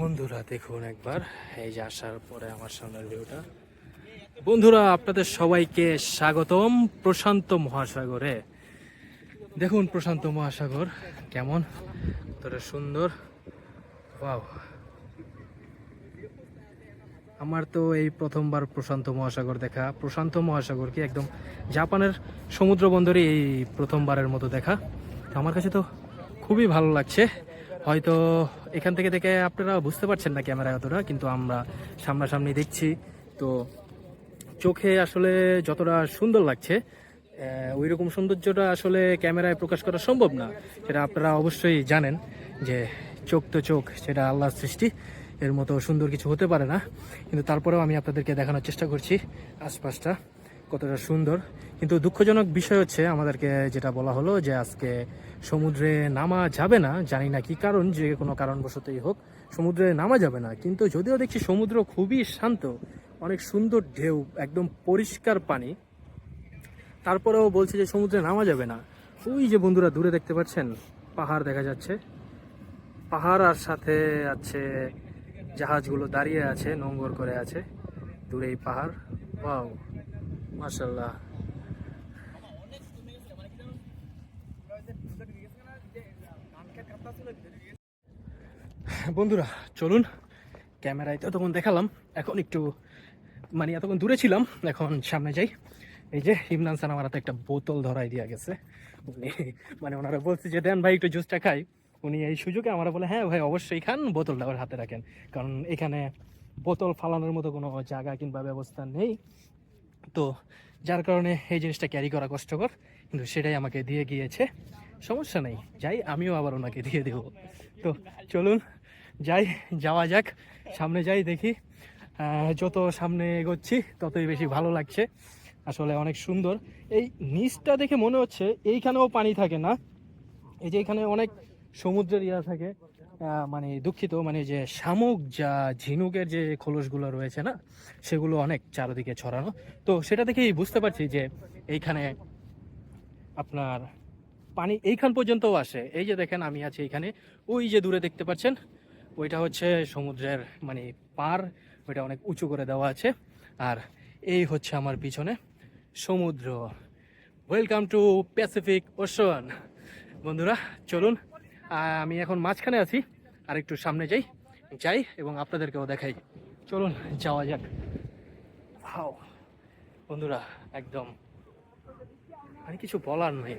বন্ধুরা, দেখুন একবার। এই যে আসার পরে আমার সামনের ভিউটা। বন্ধুরা, আপনাদের সবাইকে স্বাগতম প্রশান্ত মহাসাগরে। দেখুন প্রশান্ত মহাসাগর কেমন, কতটা সুন্দর। ওয়াও। আমার তো এই প্রথমবার প্রশান্ত মহাসাগর দেখা। প্রশান্ত মহাসাগর কি একদম জাপানের সমুদ্র বন্দরে এই প্রথমবারের মতো দেখা। আমার কাছে তো খুবই ভালো লাগছে। হয়তো এখান থেকে দেখে আপনারা বুঝতে পারছেন না ক্যামেরায় অতটা, কিন্তু আমরা সামনাসামনি দেখছি। তো চোখে আসলে যতটা সুন্দর লাগছে ওই রকম সৌন্দর্যটা আসলে ক্যামেরায় প্রকাশ করা সম্ভব না, সেটা আপনারা অবশ্যই জানেন যে চোখ তো চোখ, সেটা আল্লাহর সৃষ্টি, এর মতো সুন্দর কিছু হতে পারে না। কিন্তু তারপরেও আমি আপনাদেরকে দেখানোর চেষ্টা করছি আশপাশটা। কতটা সুন্দর। কিন্তু দুঃখজনক বিষয় হচ্ছে, আমাদেরকে যেটা বলা হলো যে আজকে সমুদ্রে নামা যাবে না, জানি না কি কারণ, যে কোনো কারণবশতই হোক, সমুদ্রে নামা যাবে না। কিন্তু যদিও দেখছি সমুদ্র খুবই শান্ত, অনেক সুন্দর ঢেউ, একদম পরিষ্কার পানি, তারপরেও বলছে যে সমুদ্রে নামা যাবে না। ওই যে বন্ধুরা, দূরে দেখতে পাচ্ছেন, পাহাড় দেখা যাচ্ছে। পাহাড় আর সাথে আছে জাহাজগুলো দাঁড়িয়ে আছে নোঙ্গর করে আছে দূরে এই পাহাড়। ওয়াও! মাশাল্লাহ বন্ধুরা, চলুন, ক্যামেরায় তো তখন দেখালাম, এখন একটু মানে এতক্ষণ দূরে ছিলাম, এখন সামনে যাই। এই যে, ইমরান সান আমার হাতে একটা বোতল ধরাই দিয়া গেছে। উনি মানে ওনারা বলছে যে, দেন ভাই, একটু জুসটা খাই। উনি এই সুযোগে আমরা বলে হ্যাঁ ভাই, অবশ্যই খান বোতলটা ওর হাতে রাখেন। কারণ এখানে বোতল ফালানোর মতো কোনো জায়গা কিংবা ব্যবস্থা নেই। তো যার কারণে এই জিনিসটা ক্যারি করা কষ্টকর, কিন্তু সেটাই আমাকে দিয়ে গিয়েছে। সমস্যা নেই, যাই, আমিও আবার ওনাকে দিয়ে দেব। তো চলুন, যাই, যাওয়া যাক, সামনে যাই, দেখি। যত সামনে এগোচ্ছি, ততই বেশি ভালো লাগছে। আসলে অনেক সুন্দর। এই নিচটা দেখে মনে হচ্ছে, এইখানেও পানি থাকে না। এই যে এখানে অনেক সমুদ্রের ইয়া থাকে। মানে দুঃখিত মানে যে শামুক যা ঝিনুকের যে খোলসগুলো রয়েছে না, সেগুলো অনেক চারদিকে ছড়ানো। তো সেটা দেখেই বুঝতে পারছি যে এইখানে আপনার পানি এইখান পর্যন্তও আসে। এই যে দেখেন, আমি আছি এইখানে ওই যে দূরে দেখতে পাচ্ছেন, ওইটা হচ্ছে সমুদ্রের মানে পার, ওইটা অনেক উঁচু করে দেওয়া আছে। আর এই হচ্ছে আমার পিছনে সমুদ্র। ওয়েলকাম টু প্যাসিফিক ওশন বন্ধুরা, চলুন আমি এখন মাঝখানে আছি। আর একটু সামনে যাই যাই এবং আপনাদেরকেও দেখাই। চলুন, যাওয়া যাক। ভাও বন্ধুরা, একদম মানে কিছু বলার নেই।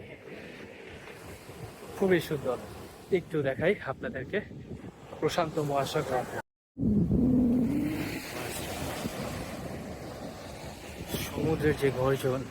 খুবই সুন্দর। একটু দেখাই আপনাদেরকে। প্রশান্ত মহাসাগর। সমুদ্রের যে গর্জন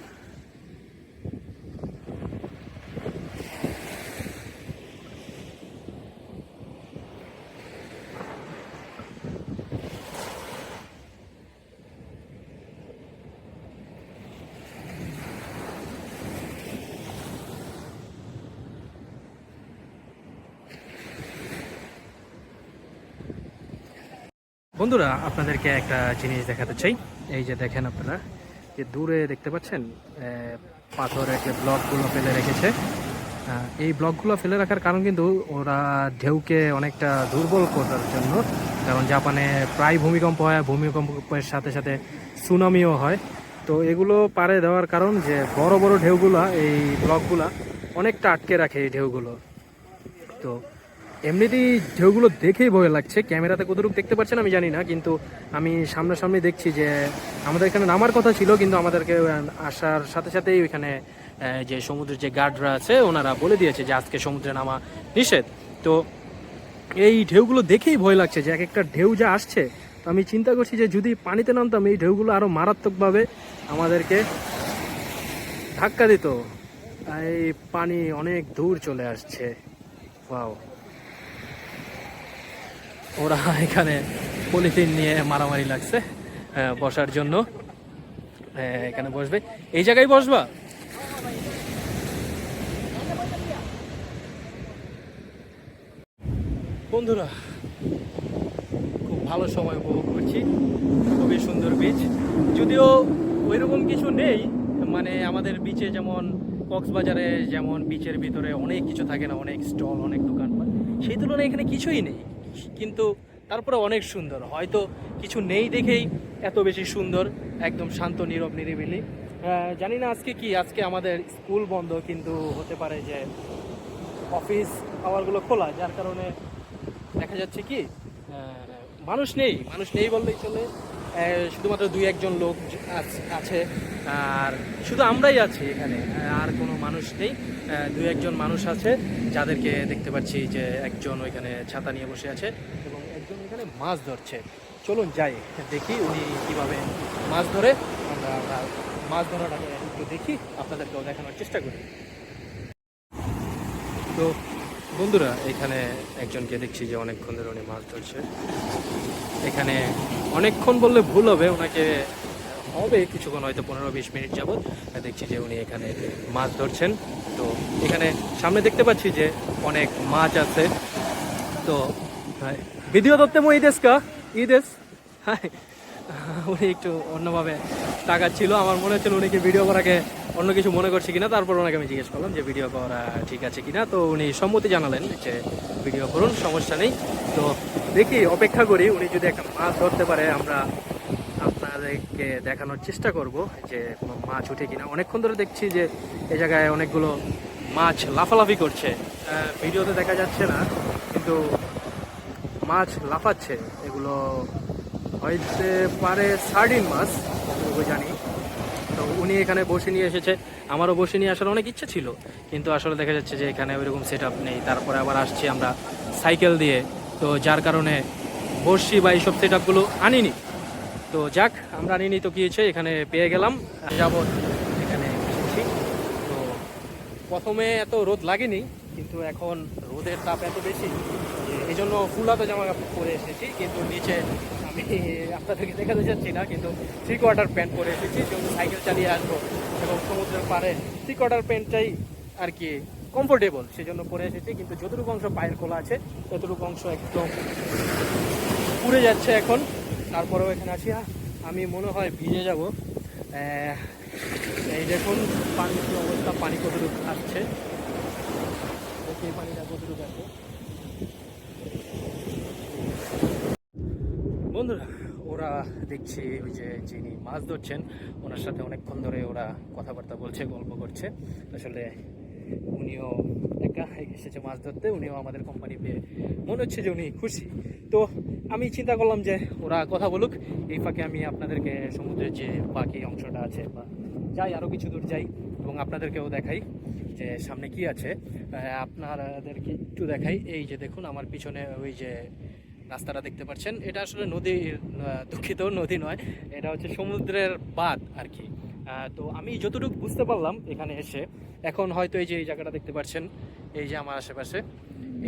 বন্ধুরা, আপনাদেরকে একটা জিনিস দেখাতে চাই। এই যে দেখেন আপনারা, যে দূরে দেখতে পাচ্ছেন পাথরের যে ব্লকগুলো ফেলে রেখেছে। এই ব্লকগুলো ফেলে রাখার কারণ কিন্তু ওরা ঢেউকে অনেকটা দুর্বল করার জন্য। কারণ জাপানে প্রায় ভূমিকম্প হয়, ভূমিকম্পের সাথে সাথে সুনামিও হয়। তো এগুলো পারে দেওয়ার কারণ যে বড় বড় ঢেউগুলা, এই ব্লকগুলা অনেকটা আটকে রাখে এই ঢেউগুলো। তো এমনিতেই ঢেউগুলো দেখেই ভয় লাগছে। ক্যামেরাতে কতটুকু দেখতে পাচ্ছেন আমি জানি না, কিন্তু আমি সামনাসামনি দেখছি যে আমাদের এখানে নামার কথা ছিল, কিন্তু আমাদেরকে আসার সাথে সাথেই ওইখানে যে সমুদ্রের যে গার্ডরা আছে, ওনারা বলে দিয়েছে যে আজকে সমুদ্রে নামা নিষেধ। তো এই ঢেউগুলো দেখেই ভয় লাগছে যে এক একটা ঢেউ যা আসছে। তো আমি চিন্তা করছি যে যদি পানিতে নামতাম, এই ঢেউগুলো আরও মারাত্মকভাবে আমাদেরকে ধাক্কা দিত। এই পানি অনেক দূর চলে আসছে। ওয়াও। ওরা এখানে পলিথিন নিয়ে মারামারি লাগছে বসার জন্য। আহ, এখানে বসবে। এই জায়গায় বসবা? বন্ধুরা খুব ভালো সময় উপভোগ করছি। খুবই সুন্দর বিচ যদিও ওইরকম কিছু নেই মানে আমাদের বিচে যেমন কক্সবাজারে যেমন বিচের ভিতরে অনেক কিছু থাকে না অনেক স্টল অনেক দোকান সেই তুলনায় এখানে কিছুই নেই। কিন্তু তারপরে অনেক সুন্দর। হয়তো কিছু নেই দেখেই এত বেশি সুন্দর, একদম শান্ত, নীরব, নিরিবিলি। জানি না আজকে কি, আজকে আমাদের স্কুল বন্ধ, কিন্তু হতে পারে যে অফিস আওয়ারগুলো খোলা, যার কারণে দেখা যাচ্ছে কি মানুষ নেই মানুষ নেই বললেই চলে। শুধুমাত্র দুই একজন লোক আছে আর শুধু আমরাই আছি এখানে আর কোনো মানুষ নেই। দুই একজন মানুষ আছে যাদেরকে দেখতে পাচ্ছি যে একজন ওইখানে ছাতা নিয়ে বসে আছে এবং একজন এখানে মাছ ধরছে। চলুন যাই, দেখি উনি কীভাবে মাছ ধরে। আমরা আমরা মাছ ধরাটাকে একটু দেখি, আপনাদেরকেও দেখানোর চেষ্টা করি। তো বন্ধুরা, এখানে একজনকে দেখছি যে অনেকক্ষণ ধরে উনি মাছ ধরছে। এখানে অনেকক্ষণ বললে ভুল হবে, ওনাকে হবে। কিছুক্ষণ হয়তো পনেরো বিশ মিনিট যাবত দেখছি যে উনি এখানে মাছ ধরছেন। তো এখানে সামনে দেখতে পাচ্ছি যে অনেক মাছ আছে। তো ভিডিও ধরতে মই ইদেশ কা? ইদেশ হ্যাঁ উনি একটু অন্যভাবে তাকাচ্ছিল। আমার মনে হচ্ছিল উনি কি ভিডিও করাকে অন্য কিছু মনে করছে কিনা। তারপর ওনাকে আমি জিজ্ঞেস করলাম যে, ভিডিও করা ঠিক আছে কিনা? তো উনি সম্মতি জানালেন যে, ভিডিও করুন, সমস্যা নেই। তো দেখি, অপেক্ষা করি। উনি যদি একটা মাছ ধরতে পারে, আমরা আপনাদেরকে দেখানোর চেষ্টা করব যে কোনো মাছ উঠে কিনা। অনেকক্ষণ ধরে দেখছি যে এই জায়গায় অনেকগুলো মাছ লাফালাফি করছে। ভিডিওতে দেখা যাচ্ছে না, কিন্তু মাছ লাফাচ্ছে। এগুলো হইতে পারে সার্ডিন মাছ জানি। তো উনি এখানে বসে নিয়ে এসেছে। আমারও বসে নিয়ে আসার অনেক ইচ্ছা ছিল, কিন্তু আসলে দেখা যাচ্ছে যে এখানে ওইরকম সেট নেই। তারপরে আবার আসছি আমরা সাইকেল দিয়ে। তো যার কারণে বসছি বা এইসব সেট আপগুলো আনিনি। তো যাক, আমরা আনিনি তো গিয়েছে, এখানে পেয়ে গেলাম। যাবৎ এখানে এসেছি তো প্রথমে এত রোদ লাগেনি, কিন্তু এখন রোদের তাপ এত বেশি এই জন্য ফুলাতো জামা কাপড় পরে এসেছি, কিন্তু নিচে আমি আপনাদেরকে দেখাতে যাচ্ছি না, কিন্তু থ্রি কোয়ার্টার প্যান্ট পরে এসেছি যেহেতু সাইকেল চালিয়ে আসব এবং সমুদ্রের পাড়ে থ্রি কোয়ার্টার প্যান্টটাই আর কি কমফোর্টেবল সেই জন্য পরে এসেছি, কিন্তু যতটুকু অংশ পায়ের খোলা আছে, ততটুকু অংশ একদম পুড়ে যাচ্ছে এখন। তারপরেও এখানে আছি। আমি মনে হয় ভিজে যাব। এই দেখুন, পানির কি অবস্থা, পানি কতটুকু দেখি এই পানিটা কতটুকু আছে। বন্ধুরা, ওরা দেখছি ওই যে যিনি মাছ ধরছেন, ওনার সাথে অনেকক্ষণ ধরে ওরা কথাবার্তা বলছে, গল্প করছে। আসলে উনিও একা এসেছে মাছ ধরতে, উনিও আমাদের কোম্পানি পেয়ে মনে হচ্ছে যে উনি খুশি। তো আমি চিন্তা করলাম যে ওরা কথা বলুক, এই ফাঁকে আমি আপনাদেরকে সমুদ্রের যে বাকি অংশটা আছে বা যাই আরও কিছু দূর যাই এবং আপনাদেরকেও দেখাই যে সামনে কি আছে। আপনাদেরকে একটু দেখাই, এই যে দেখুন আমার পিছনে ওই যে রাস্তাটা দেখতে পাচ্ছেন। এটা আসলে নদী দুঃখিত নদী নয়, এটা হচ্ছে সমুদ্রের বাঁধ আর কি। তো আমি যতটুকু বুঝতে পারলাম এখানে এসে, এখন হয়তো এই যে এই জায়গাটা দেখতে পাচ্ছেন, এই যে আমার আশেপাশে,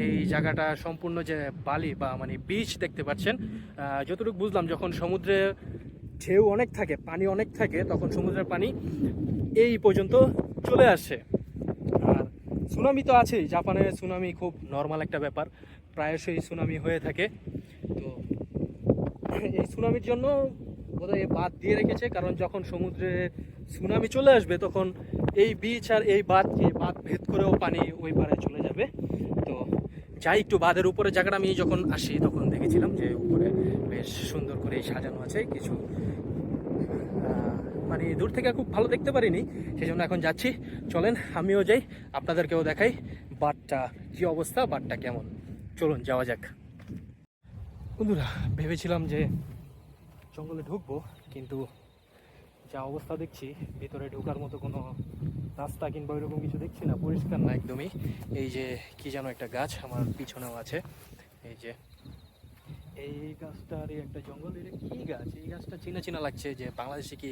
এই জায়গাটা সম্পূর্ণ যে বালি বা মানে বিচ দেখতে পাচ্ছেন যতটুকু বুঝলাম যখন সমুদ্রে ঢেউ অনেক থাকে, পানি অনেক থাকে, তখন সমুদ্রের পানি এই পর্যন্ত চলে আসে। আর সুনামি তো আছেই, জাপানে সুনামি খুব নর্মাল একটা ব্যাপার, প্রায়শই সুনামি হয়ে থাকে। তো এই সুনামির জন্য বোধহয় বাদ দিয়ে রেখেছে, কারণ যখন সমুদ্রে সুনামি চলে আসবে, তখন এই বিচ আর এই বাঁধকে বাঁধ ভেদ করেও পানি ওই পারে চলে যাবে। তো যাই একটু বাঁধের উপরে জায়গাটা আমি যখন আসি তখন দেখেছিলাম যে উপরে বেশ সুন্দর করে সাজানো আছে, কিছু মানে দূর থেকে খুব ভালো দেখতে পারিনি সেই জন্য এখন যাচ্ছি। চলেন, আমিও যাই, আপনাদেরকেও দেখাই বাটটা কি অবস্থা বাটটা কেমন। চলুন, যাওয়া যাক। বন্ধুরা, ভেবেছিলাম যে জঙ্গলে ঢুকবো, কিন্তু যা অবস্থা দেখছি ভিতরে ঢোকার মতো কোনো রাস্তা কিংবা ওইরকম কিছু দেখছি না পরিষ্কার না। একদমই। এই যে কি যেন একটা গাছ আমার পিছনেও আছে। এই যে। এই গাছটার একটা জঙ্গল এটা কি গাছ? এই গাছটা চিনা চিনা লাগছে যে বাংলাদেশে কি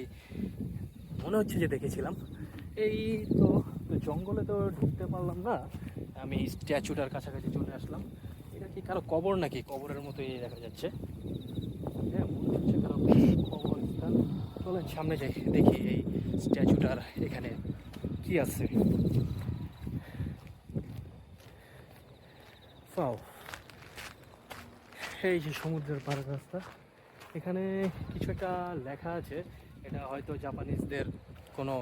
মনে হচ্ছে যে দেখেছিলাম। এই তো তো জঙ্গলে তো ঢুকতে পারলাম না। আমি স্ট্যাচুটার কাছাকাছি চলে আসলাম। এটা কি কারও কবর নাকি? কবরের মতোই দেখা যাচ্ছে হ্যাঁ মনে হচ্ছে কারও কবরস্থান চলেন সামনে যাই, দেখি এই স্ট্যাচুটার এখানে কি আছে। পাও এই যে সমুদ্রের পাড়ের রাস্তা, এখানে কিছু একটা লেখা আছে, এটা হয়তো জাপানিজদের কোনো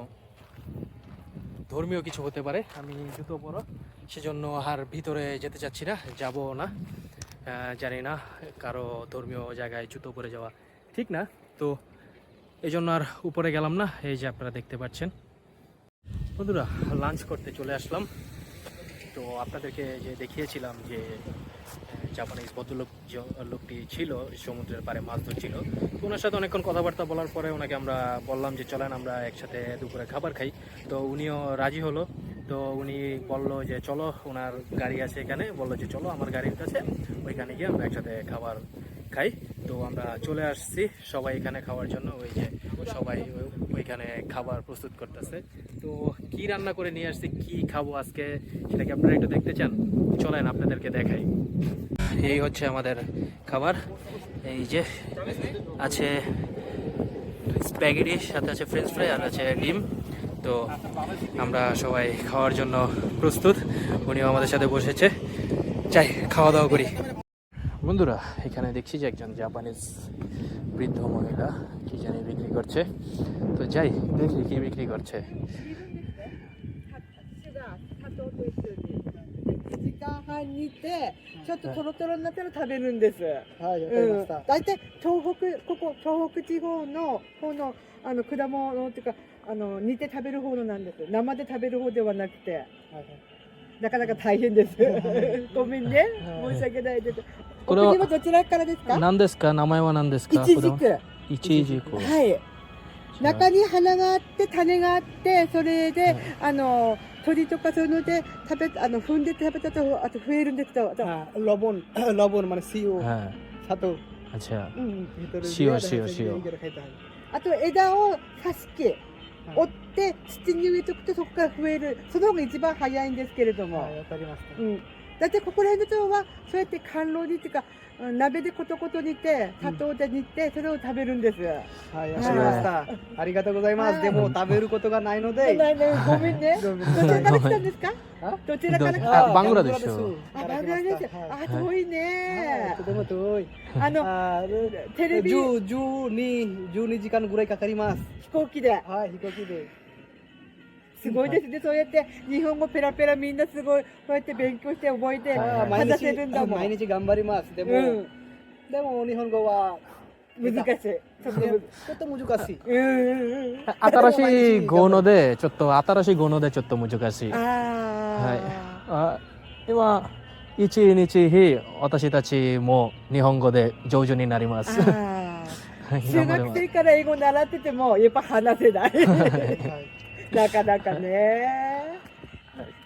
ধর্মীয় কিছু হতে পারে, আমি জুতো পরো সেজন্য আর ভিতরে যেতে চাচ্ছি না, যাব না। জানি না, কারও ধর্মীয় জায়গায় জুতো পরে যাওয়া ঠিক না, তো এই জন্য আর উপরে গেলাম না, এই যে আপনারা দেখতে পাচ্ছেন। বন্ধুরা লাঞ্চ করতে চলে আসলাম। তো আপনাদেরকে যে দেখিয়েছিলাম যে জাপানিজ ভদ্রলোক লোকটি ছিল, সমুদ্রের পাড়ে মাছ ধরছিল। তো ওনার সাথে অনেকক্ষণ কথাবার্তা বলার পরে ওনাকে আমরা বললাম যে, চলেন আমরা একসাথে দুপুরে খাবার খাই। তো উনিও রাজি হলো। তো উনি বলল যে, চলো, ওনার গাড়ি আছে এখানে। বলল যে, চলো, আমার গাড়ির কাছে। ওইখানে গিয়ে আমরা একসাথে খাবার খাই। তো আমরা চলে আসছি। সবাই এখানে খাওয়ার জন্য, ওই যে সবাই ওই- ওইখানে খাবার প্রস্তুত করতেছে। তো কি রান্না করে নিয়ে আসছি, কি খাব আজকে, সেটা কি আপনারা একটু দেখতে চান? চলেন আপনাদেরকে দেখাই। এই হচ্ছে আমাদের খাবার। এই যে আছে স্প্যাগেটি সাথে আছে ফ্রেঞ্চ ফ্রাই আর আছে ডিম। তো আমরা সবাই খাওয়ার জন্য প্রস্তুত। উনিও আমাদের সাথে বসেছে। চাই খাওয়া দাওয়া করি। বন্ধুরা এখানে দেখছি যে একজন জাপানিজ বৃদ্ধ মহিলা কি জানি বিক্রি করছে তো যাই দেখি কি বিক্রি করছে 1時間半煮てちょっとトロトロになったら食べるんです。はい、わかりうんました。、大体東北ここ東北地方の方のあの果物っていうかあの煮て食べる方のなんです。生で食べる方ではなくてはいなかなか大変です。ごめんね、はい申し訳ないです。 これはどちらからですか？何ですか？名前は何ですか？イチジクイチジクはい。中に花があって種があってそれで、はい、あの鳥とかそういうので食べあの踏んで食べたとあと増えるんですと。あと、はい、ロボン。ロボンまで塩、砂糖。あじゃあ、うん、塩塩塩。あと枝を挿し木折って土に植えとくとそこから増える。その方が一番早いんですけれども、はい、わかりました、うん。だってここら辺の人はそうやって甘露煮っていうかうん鍋でコトコト煮て砂糖で煮てそれを食べるんです、はいわかりました。ありがとうございます。でも食べることがないので。ごめんね。どちらから来たんですか？あ？どちらから来どたあバングラデシュ。あバングラデシュ。はい。あ遠いはい。ねとても遠い。あのあテレビ。飛10 12 12時間ぐらいかかります。行機で。はい飛行機ですごいです。ね、そうやって日本語ペラペラみんなすごい、こうやって勉強して覚えて話せるんだ日もん。毎日頑張ります。でもうん、でも日本語は難しい。ちょっと難しい。新しい語のでちょっと新しい語のでちょっと難しい。ああ今一日日私たちも日本語で上手になりまあ。す。中学生から英語習ってても、やっぱ話せない。なかなかね。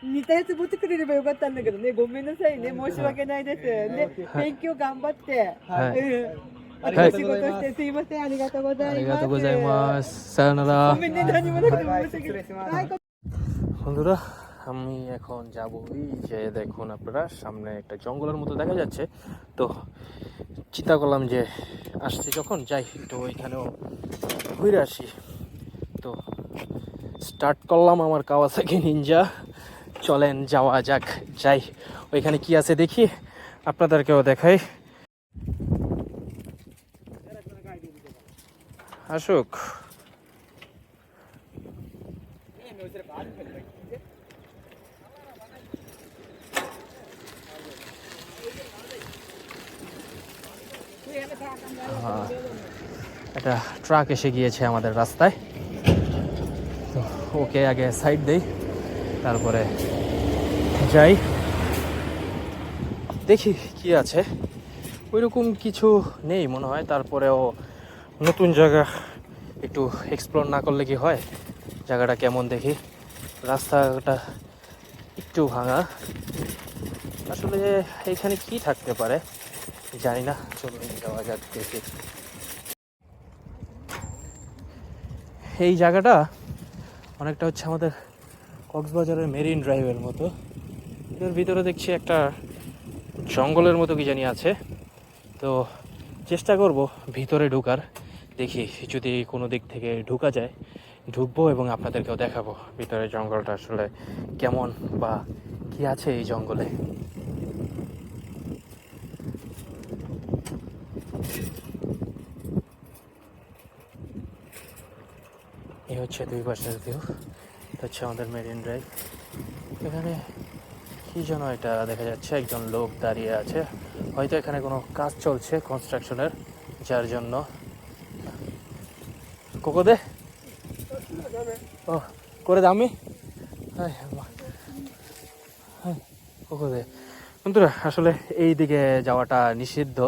似たやつ持ってくれればよかったんだけどね、ごめんなさいね、申し訳ないです。ね、勉強頑張って。はい。うんありがとうございます。すいません、ありがとうございます。ありがとうございます。さよなら。ごめんね、何もなくて申し訳ない。はい、বন্ধুরা আমি এখন যাব এই যে দেখুন আপনারা সামনে একটা জঙ্গলের মতো দেখা যাচ্ছে তো চিন্তা করলাম যে আসছি যখন যাই তো ওইখানেও ঘুরে আসি তো স্টার্ট করলাম আমার কাওয়াসাকি নিনজা। চলেন যাওয়া যাক। যাই ওইখানে কি আছে দেখি আপনাদেরকেও দেখাই। আসুক। হ্যাঁ, একটা ট্রাক এসে গিয়েছে আমাদের রাস্তায়। ওকে আগে সাইড দেই, তারপরে যাই। দেখি কি আছে। ওইরকম কিছু নেই মনে হয়, তারপরেও নতুন জায়গা একটু এক্সপ্লোর না করলে কি হয়? জায়গাটা কেমন দেখি? রাস্তাটা একটু ভাঙা। আসলে এখানে কি থাকতে পারে? জানি না, চলুন যাওয়া যাক দেখি। এই জায়গাটা অনেকটা হচ্ছে আমাদের কক্সবাজারের মেরিন ড্রাইভের মতো। এর ভিতরে দেখছি একটা জঙ্গলের মতো কি জানি আছে। তো চেষ্টা করব ভিতরে ঢুকার। দেখি যদি কোনো দিক থেকে ঢুকা যায়, ঢুকবো এবং আপনাদেরকেও দেখাবো ভিতরে জঙ্গলটা আসলে কেমন বা কি আছে এই জঙ্গলে। এই হচ্ছে দুই পাশের ভিউ এটা হচ্ছে আমাদের মেরিন ড্রাইভ এখানে কি যেন এটা দেখা যাচ্ছে, একজন লোক দাঁড়িয়ে আছে। হয়তো এখানে কোনো কাজ চলছে কনস্ট্রাকশনের যার জন্য। কোকো দে। ও, করে দামি হায় কোকো দে। বন্ধুরা, আসলে এই দিকে যাওয়াটা নিষিদ্ধ।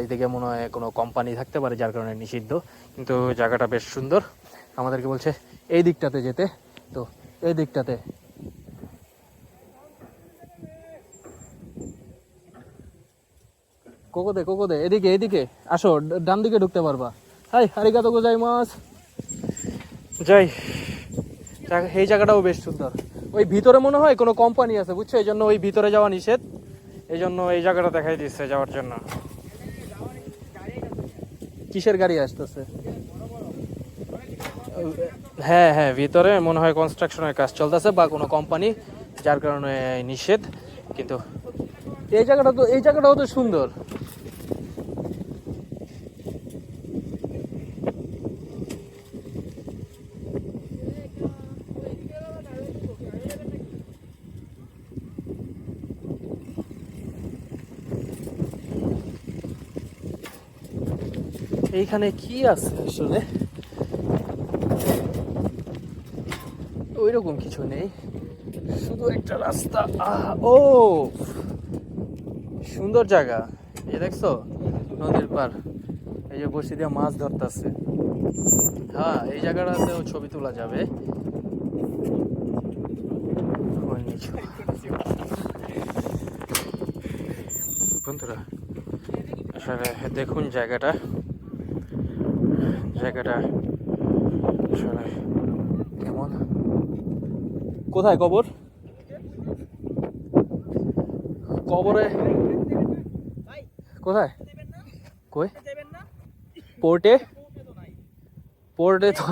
এইদিকে মনে হয় কোনো কোম্পানি থাকতে পারে, যার কারণে নিষিদ্ধ। কিন্তু জায়গাটা বেশ সুন্দর। আমাদেরকে বলছে, এই দিকটাতে যেতে। তো এই দিকটাতে। কোকোদে কোকোদে এদিকে এদিকে। আসো ডান দিকে ঢুকতে পারবা। হাই হারিকাতো গোজাই মাছ। যাই এই জায়গাটাও বেশ সুন্দর। ওই ভিতরে মনে হয় কোনো কোম্পানি আছে, বুঝছ? এই জন্য ওই ভিতরে যাওয়া নিষেধ। এই জন্য এই জায়গাটা দেখাই দিচ্ছে যাওয়ার জন্য। কিসের গাড়ি আসতেছে? হ্যাঁ হ্যাঁ ভিতরে মনে হয় কনস্ট্রাকশনের কাজ চলতেছে বা কোনো কোম্পানি যার কারণে নিষেধ, কিন্তু এই জায়গাটা তো এই জায়গাটাও তো সুন্দর। এইখানে কি আছে আসলে? ওই রকম কিছু নেই। শুধু একটা রাস্তা। ও! সুন্দর জায়গা। এই দেখছ? নদীর পার এই যে বসি দিয়ে মাছ ধরতেছে। হ্যাঁ এই জায়গাটাতেও ছবি তোলা যাবে। বন্ধুরা, আসলে দেখুন জায়গাটা। জায়গাটা আসলে কোথায় কবর? কবরে। কোথায়? কই? পোর্টে? পোর্টে তো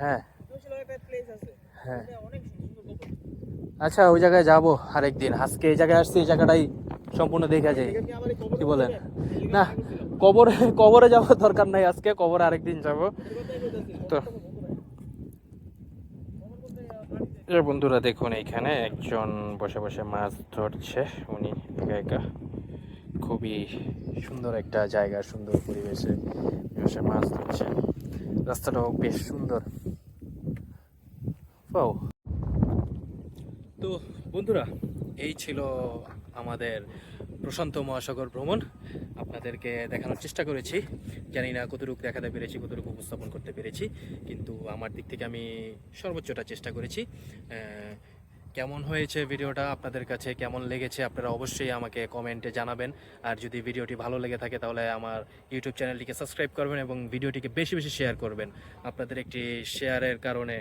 হ্যাঁ। হ্যাঁ। আচ্ছা ওই জায়গায় যাব আরেকদিন। আজকে এই জায়গায় আসছি, এই জায়গাটাই সম্পূর্ণ দেখা যায় কি বলেন? না, কবরে কবরে যাওয়ার দরকার নাই আজকে, কবরে আরেকদিন যাব। তো বন্ধুরা দেখুন, এইখানে একজন বসে বসে মাছ ধরছে। উনি একা একা খুবই সুন্দর একটা জায়গা, সুন্দর পরিবেশে বসে মাছ ধরছে। রাস্তাটাও বেশ সুন্দর। তো বন্ধুরা, এই ছিল আমাদের প্রশান্ত মহাসাগর ভ্রমণ আপনাদেরকে দেখানোর চেষ্টা করেছি। জানি না কতটুকু দেখাতে পেরেছি, কতটুকু উপস্থাপন করতে পেরেছি, কিন্তু আমার দিক থেকে আমি সর্বোচ্চটা চেষ্টা করেছি। কেমন হয়েছে ভিডিওটা আপনাদের কাছে, কেমন লেগেছে আপনারা অবশ্যই আমাকে কমেন্টে জানাবেন। আর যদি ভিডিওটি ভালো লেগে থাকে তাহলে আমার ইউটিউব চ্যানেলটিকে সাবস্ক্রাইব করবেন এবং ভিডিওটিকে বেশি বেশি শেয়ার করবেন। আপনাদের একটি শেয়ারের কারণে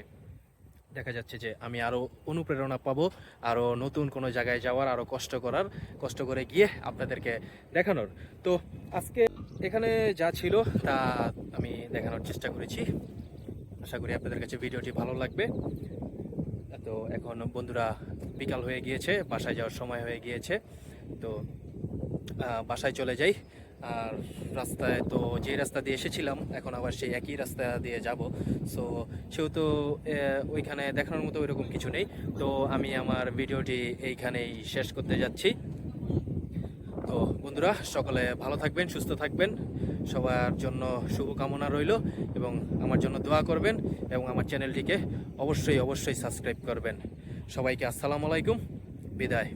দেখা যাচ্ছে যে আমি আরও অনুপ্রেরণা পাবো আরও নতুন কোনো জায়গায় যাওয়ার আরও কষ্ট করার, কষ্ট করে গিয়ে আপনাদেরকে দেখানোর। তো আজকে এখানে যা ছিল তা আমি দেখানোর চেষ্টা করেছি। আশা করি আপনাদের কাছে ভিডিওটি ভালো লাগবে। তো এখন বন্ধুরা বিকাল হয়ে গিয়েছে, বাসায় যাওয়ার সময় হয়ে গিয়েছে। তো বাসায় চলে যাই। আর রাস্তায় তো যে রাস্তা দিয়ে এসেছিলাম, এখন আবার সেই একই রাস্তা দিয়ে যাব। সো সেহেতু ওইখানে দেখানোর মতো ওইরকম কিছু নেই। তো আমি আমার ভিডিওটি এইখানেই শেষ করতে যাচ্ছি। তো বন্ধুরা, সকলে ভালো থাকবেন, সুস্থ থাকবেন। সবার জন্য শুভকামনা রইল এবং আমার জন্য দোয়া করবেন এবং আমার চ্যানেলটিকে অবশ্যই অবশ্যই সাবস্ক্রাইব করবেন। সবাইকে আসসালামু আলাইকুম, বিদায়।